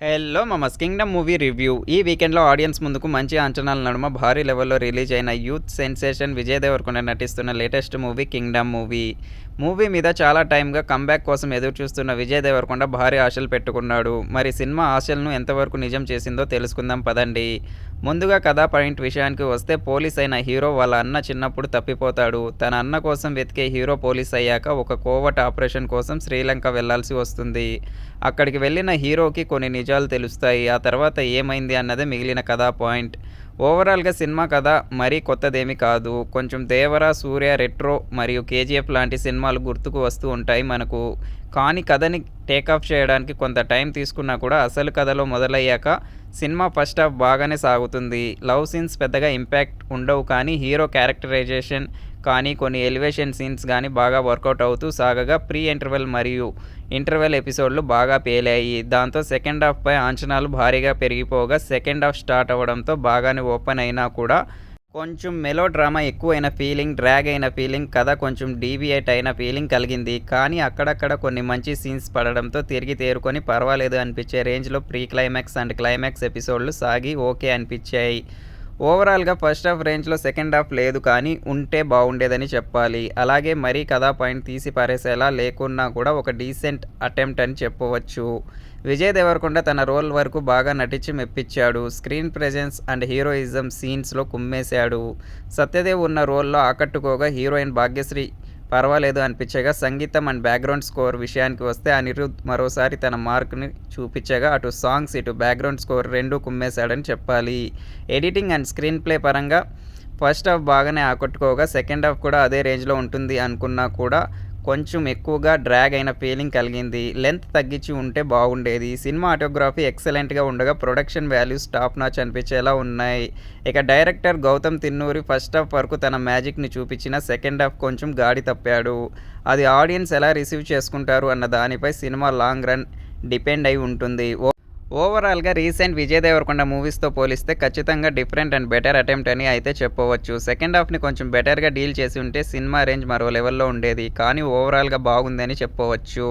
Hello మమస్ Kingdom movie review ఈ వీకెండ్లో ఆడియన్స్ ముందుకు మంచి అంచనాల నడుమ భారీ లెవెల్లో రిలీజ్ అయిన యూత్ సెన్సేషన్ విజయ్ దేవరకొండ నటిస్తున్న latest movie Kingdom movie movie మీద చాలా టైంగా కమ్బ్యాక్ కోసం ఎదురు చూస్తున్న విజయ్ దేవరకొండ భారీ ఆశలు పెట్టుకున్నాడు. మరి సినిమా ఆశలను ఎంతవరకు నిజం చేసిందో తెలుసుకుందాం పదండి. ముందుగా కథా పాయింట్ విషయానికి వస్తే పోలీస్ అయిన హీరో వాళ్ళ అన్న చిన్నప్పుడు తప్పిపోతాడు. తన అన్న కోసం వెతికే హీరో పోలీస్ అయ్యాక ఒక కోవట్ ఆపరేషన్ కోసం శ్రీలంక వెళ్ళాల్సి వస్తుంది. అక్కడికి వెళ్ళిన హీరోకి కొన్ని నిజాలు తెలుస్తాయి. ఆ తర్వాత ఏమైంది అన్నదే మిగిలిన కథా పాయింట్. ఓవరాల్గా సినిమా కథ మరీ కొత్తదేమి కాదు. కొంచెం దేవర సూర్య రెట్రో మరియు కేజీఎఫ్ లాంటి సినిమాలు గుర్తుకు వస్తూ ఉంటాయి మనకు. కానీ కథని టేకాఫ్ చేయడానికి కొంత టైం తీసుకున్నా కూడా అసలు కథలో మొదలయ్యాక సినిమా ఫస్ట్ హాఫ్ బాగానే సాగుతుంది. లవ్ సీన్స్ పెద్దగా ఇంపాక్ట్ ఉండవు కానీ హీరో క్యారెక్టరైజేషన్ కానీ కొన్ని ఎలివేషన్ సీన్స్ కానీ బాగా వర్కౌట్ అవుతూ సాగగా ప్రీ ఇంటర్వెల్ మరియు ఇంటర్వెల్ ఎపిసోడ్లు బాగా పేలాయి దాంతో సెకండ్ హాఫ్పై అంచనాలు భారీగా పెరిగిపోగా సెకండ్ హాఫ్ స్టార్ట్ అవ్వడంతో బాగానే ఓపెన్ అయినా కూడా కొంచెం మెలో డ్రామా ఎక్కువైన ఫీలింగ్ డ్రాగ్ అయిన ఫీలింగ్ కథ కొంచెం డీవియేట్ అయిన ఫీలింగ్ కలిగింది. కానీ అక్కడక్కడ కొన్ని మంచి సీన్స్ పడడంతో తిరిగి తేరుకొని పర్వాలేదు అనిపించే రేంజ్లో ప్రీ క్లైమాక్స్ అండ్ క్లైమాక్స్ ఎపిసోడ్లు సాగి ఓకే అనిపించాయి. ఓవరాల్గా ఫస్ట్ హాఫ్ రేంజ్లో సెకండ్ హాఫ్ లేదు కానీ ఉంటే బాగుండేదని చెప్పాలి. అలాగే మరీ కథా పాయింట్ తీసి పారేసేలా లేకున్నా కూడా ఒక డీసెంట్ అటెంప్ట్ అని చెప్పవచ్చు. విజయ్ దేవరకొండ తన రోల్ వరకు బాగా నటించి మెప్పించాడు. స్క్రీన్ ప్రెజెన్స్ అండ్ హీరోయిజం సీన్స్లో కుమ్మేశాడు. సత్యదేవ్ ఉన్న రోల్లో ఆకట్టుకోగా హీరోయిన్ భాగ్యశ్రీ పర్వాలేదు అనిపించగా సంగీతం అండ్ బ్యాక్గ్రౌండ్ స్కోర్ విషయానికి వస్తే అనిరుద్ మరోసారి తన మార్క్ని చూపించగా అటు సాంగ్స్ ఇటు బ్యాక్గ్రౌండ్ స్కోర్ రెండూ కుమ్మేశాడని చెప్పాలి. ఎడిటింగ్ అండ్ స్క్రీన్ ప్లే పరంగా ఫస్ట్ హాఫ్ బాగానే ఆకట్టుకోగా సెకండ్ హాఫ్ కూడా అదే రేంజ్లో ఉంటుంది అనుకున్నా కూడా కొంచెం ఎక్కువగా డ్రాగ్ అయిన ఫీలింగ్ కలిగింది. లెంత్ తగ్గించి ఉంటే బాగుండేది. సినిమా ఆటోగ్రఫీ ఎక్సలెంట్గా ఉండగా ప్రొడక్షన్ వాల్యూస్ టాప్ నాచ్ అనిపించేలా ఉన్నాయి. ఇక director Gowtam Tinnuri first half వరకు తన మ్యాజిక్ని చూపించిన సెకండ్ హాఫ్ కొంచెం గాడి తప్పాడు. అది ఆడియన్స్ ఎలా రిసీవ్ చేసుకుంటారు అన్న దానిపై సినిమా లాంగ్ రన్ డిపెండ్ అయి ఉంటుంది. ఓ ఓవరాల్గా రీసెంట్ విజయ్ దేవరకొండ మూవీస్తో పోలిస్తే ఖచ్చితంగా డిఫరెంట్ అండ్ బెటర్ అటెంప్ట్ అని అయితే చెప్పవచ్చు. సెకండ్ హాఫ్ని కొంచెం బెటర్గా డీల్ చేసి ఉంటే సినిమా రేంజ్ మరో లెవెల్లో ఉండేది. కానీ ఓవరాల్గా బాగుందని చెప్పవచ్చు.